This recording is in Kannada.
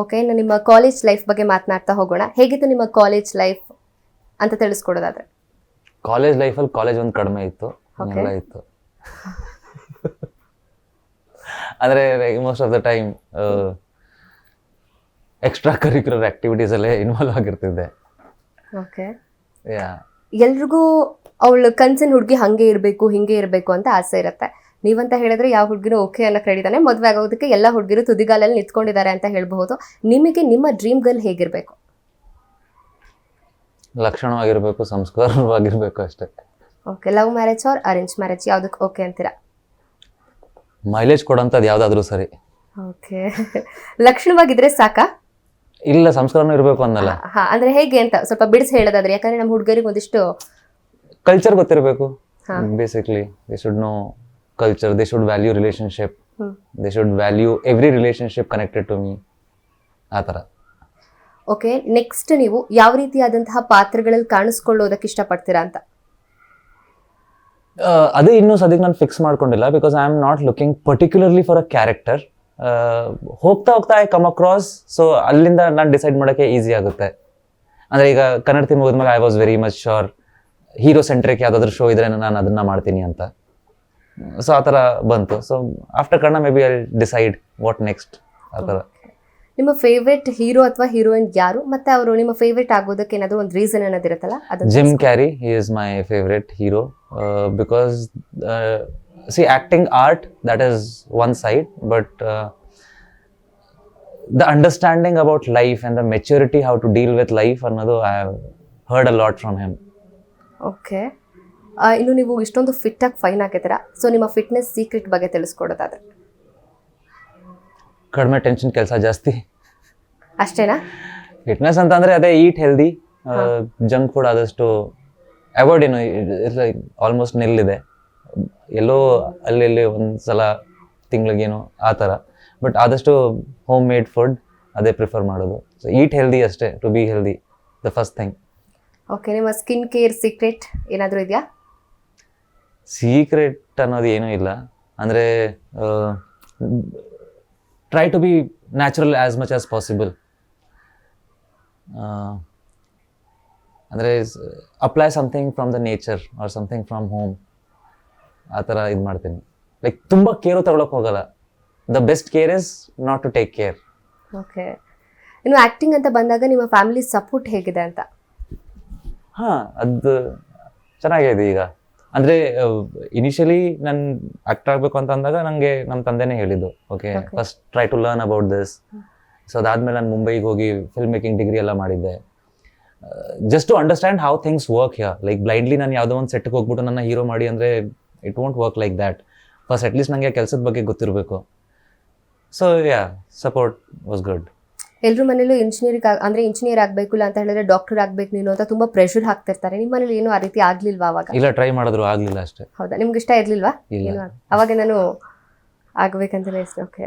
ಓಕೆ ಇನ್ನು ನಿಮ್ಮ ಕಾಲೇಜ್ ಲೈಫ್ ಬಗ್ಗೆ ಮಾತನಾಡ್ತಾ ಹೋಗೋಣ. ಹೇಗಿತ್ತು ನಿಮ್ಮ ಕಾಲೇಜ್ ಲೈಫ್ ಅಂತ ತಿಳಿಸ್ಕೊಡೋದಾದ್ರೆ? ಕಾಲೇಜ್ ಲೈಫಲ್ಲಿ ಕಾಲೇಜ್ ಒಂದು ಕಡಿಮೆ ಇತ್ತು. ಎಲ್ಲ ಇತ್ತು. ಅಂದರೆ most of the time extra curricular ಆ್ಯಕ್ಟಿವಿಟೀಸಲ್ಲೇ involve ಆಗಿರ್ತಿದ್ದೆ. ಓಕೆ ಎಲ್ರಿಗೂ ಅವಳು ಕನ್ಸಿನ ಹುಡುಗಿ ಹಂಗೆ ಇರಬೇಕು ಹಿಂಗೆ ಇರಬೇಕು ಅಂತ ಆಸೆ ಇರುತ್ತೆ. ನೀವಂತ ಹೇಳಿದ್ರೆ ಯಾವ ಹುಡುಗಿನೂ ಓಕೆ ಅನ್ನೋ ಕರೀತಾನೆ ಮದುವೆ ಆಗೋದಕ್ಕೆ ಎಲ್ಲ ಹುಡುಗಿರು ತುದಿಗಾಲಲ್ಲಿ ನಿಂತ್ಕೊಂಡಿದ್ದಾರೆ ಅಂತ ಹೇಳಬಹುದು. ನಿಮಗೆ ನಿಮ್ಮ ಡ್ರೀಮ್ ಗರ್ಲ್ ಹೇಗಿರಬೇಕು? ಲಕ್ಷಣವಾಗಿರಬೇಕು ಸಂಸ್ಕಾರವಾಗಿರಬೇಕು ಅಷ್ಟೇ. Okay love marriage or arrange marriage ಯಾವುದಕ್ಕೆ ಓಕೆ ಅಂತೀರಾ? ಮೈಲೇಜ್ ಕೊಡೋಂಥದ್ದು ಯಾವುದಾದ್ರೂ ಸರಿ. ಓಕೆ ಲಕ್ಷಣವಾಗಿದ್ರೆ ಸಾಕಾ? ಇಲ್ಲ ಸಂಸ್ಕಾರನೂ ಇರಬೇಕು ಅನ್ನಲ್ಲ ಹಾ ಅಂದ್ರೆ ಹೇಗೆ ಅಂತ ಸ್ವಲ್ಪ ಬಿಡಿಸಿ ಹೇಳೋದಾದ್ರೆ ಯಾಕಂದ್ರೆ ನಮ್ಮ ಹುಡುಗರಿಗೆ ಒಂದಿಷ್ಟು ಕಲ್ಚರ್ ಗೊತ್ತಿರಬೇಕು. ಹಾ. Basically they should know culture they should value relationship hmm. They should value every relationship connected to me ಆ ಥರ. ಓಕೆ ನೆಕ್ಸ್ಟ್ ನೀವು ಯಾವ ರೀತಿಯಾದಂತಹ ಪಾತ್ರಗಳಲ್ಲಿ ಕಾಣಿಸ್ಕೊಳ್ಳೋದಕ್ಕೆ ಇಷ್ಟಪಡ್ತೀರಾ ಅಂತ? ಆ, ಅದು ಇನ್ನೂ ಸದ್ಯಕ್ಕೆ ನಾನು ಫಿಕ್ಸ್ ಮಾಡ್ಕೊಂಡಿಲ್ಲ because I am not looking particularly for a character ಹೋಗ್ತಾ ಹೋಗ್ತಾ ಐ ಕಮ್ ಅಕ್ರಾಸ್ ಸೊ ಅಲ್ಲಿಂದ ನಾನು ಡಿಸೈಡ್ ಮಾಡೋಕ್ಕೆ ಈಸಿ ಆಗುತ್ತೆ. ಅಂದರೆ ಈಗ ಕನ್ನಡ ತಿನ್ ಹೋದ್ಮೇಲೆ I was very much sure hero centric ಯಾವುದಾದ್ರೂ ಶೋ ಇದ್ರೆ ನಾನು ಅದನ್ನ ಮಾಡ್ತೀನಿ ಅಂತ. ಸೊ ಆ ಥರ ಬಂತು. So after Kannada may be I decide what next ಆ ಥರ. ನಿಮ್ಮ ಫೇವ್ರೆಟ್ ಹೀರೋ ಅಥವಾ ಹೀರೋಯಿನ್ ಯಾರು? ಮತ್ತೆ ಅವರು ನಿಮ್ಮ ಫೇವ್ರೆಟ್ ಆಗೋದಕ್ಕೆ ಏನಾದರೂ ಒಂದು ರೀಸನ್ ಅನ್ನೋದಿರುತ್ತಲ್ಲ ಅದು Jim Carrey he is my favourite hero because see acting art that is one side but the understanding about life and the maturity how to deal with life ಅನ್ನೋದು I have heard a lot from him okay ಇನ್ನು ನೀವು ಇಷ್ಟೊಂದು ಫಿಟ್ ಆಗಿ ಫೈನ್ ಆಗಿದ್ದೀರಾ? ಸೊ ನಿಮ್ಮ ಫಿಟ್ನೆಸ್ ಸೀಕ್ರೆಟ್ ಬಗ್ಗೆ ತಿಳಿಸ್ಕೊಡೋದಾದ್ರೆ. ಕಡಿಮೆ ಟೆನ್ಷನ್ ಕೆಲಸ ಜಾಸ್ತಿ. ಅಷ್ಟೇನಾ? ಫಿಟ್ನೆಸ್ ಅಂತಂದರೆ ಅದೇ ಈಟ್ ಹೆಲ್ದಿ ಜಂಕ್ ಫುಡ್ ಆದಷ್ಟು ಅವಾಯ್ಡ್ ಏನು ಲೈಕ್ ಆಲ್ಮೋಸ್ಟ್ ನಿಲ್ಲಿದೆ. ಎಲ್ಲೋ ಅಲ್ಲಿ ಒಂದು ಸಲ ತಿಂಗಳಿಗೇನು ಆ ಥರ. ಬಟ್ ಆದಷ್ಟು ಹೋಮ್ ಮೇಡ್ ಫುಡ್ ಅದೇ ಪ್ರಿಫರ್ ಮಾಡೋದು. ಸೊ ಈಟ್ ಹೆಲ್ದಿ ಅಷ್ಟೇ to be healthy the first thing okay ನಿಮ್ಮ ಸ್ಕಿನ್ ಕೇರ್ ಸೀಕ್ರೆಟ್ ಏನಾದರೂ ಇದೆಯಾ? ಸೀಕ್ರೆಟ್ ಅನ್ನೋದು ಏನೂ ಇಲ್ಲ. ಅಂದರೆ try to be natural as much as possible ಅಂದರೆ apply something from the nature or something from home ಆ ಥರ ಇದು ಮಾಡ್ತೀನಿ. ಲೈಕ್ ತುಂಬ ಕೇರು ತಗೊಳಕ್ಕೆ ಹೋಗಲ್ಲ. The best care is not to take care okay ಇನ್ನು ಆ್ಯಕ್ಟಿಂಗ್ ಅಂತ ಬಂದಾಗ ನಿಮ್ಮ ಫ್ಯಾಮಿಲಿ ಸಪೋರ್ಟ್ ಹೇಗಿದೆ ಅಂತ? ಹಾಂ ಅದು ಚೆನ್ನಾಗಿದೆ ಈಗ. ಅಂದರೆ ಇನಿಷಿಯಲಿ ನಾನು ಆಕ್ಟರ್ ಆಗಬೇಕು ಅಂತ ಅಂದಾಗ ನನಗೆ ನಮ್ಮ ತಂದೆನೇ ಹೇಳಿದ್ದು okay first try to learn about this so ಅದಾದ್ಮೇಲೆ ನಾನು ಮುಂಬೈಗೆ ಹೋಗಿ ಫಿಲ್ಮ್ ಮೇಕಿಂಗ್ ಡಿಗ್ರಿ ಎಲ್ಲ ಮಾಡಿದ್ದೆ. Just to understand how things work here like blindly ನಾನು ಯಾವುದೋ ಒಂದು ಸೆಟ್ಗೆ ಹೋಗ್ಬಿಟ್ಟು ನನ್ನ ಹೀರೋ ಮಾಡಿ ಅಂದರೆ it won't work like that first at least ನನಗೆ ಕೆಲಸದ ಬಗ್ಗೆ ಗೊತ್ತಿರಬೇಕು. So yeah support was good ಎಲ್ಲರ ಮನೇಲೂ ಇಂಜಿನಿಯರಿಂಗ್ ಅಂದ್ರೆ ಇಂಜಿನಿಯರ್ ಆಗಬೇಕು ಇಲ್ಲ ಅಂತ ಹೇಳಿದ್ರೆ ಡಾಕ್ಟರ್ ಆಗ್ಬೇಕು ನೀನು ಅಂತ ತುಂಬಾ ಪ್ರೆಷರ್ ಹಾಕ್ತಿರ್ತಾರೆ. ನಿಮ್ಮ ಮನೇಲಿ ಏನು ಆ ರೀತಿ ಆಗ್ಲಿಲ್ವಾ ಅವಾಗ? ಇಲ್ಲ ಟ್ರೈ ಮಾಡಿದ್ರು ಆಗ್ಲಿಲ್ಲ ಅಷ್ಟೇ. ಹೌದಾ? ನಿಮ್ಗೆ ಇಷ್ಟ ಇರ್ಲಿಲ್ವಾ ಅವಾಗ ನಾನು ಆಗ್ಬೇಕಂತ ಇಷ್ಟ ಓಕೆ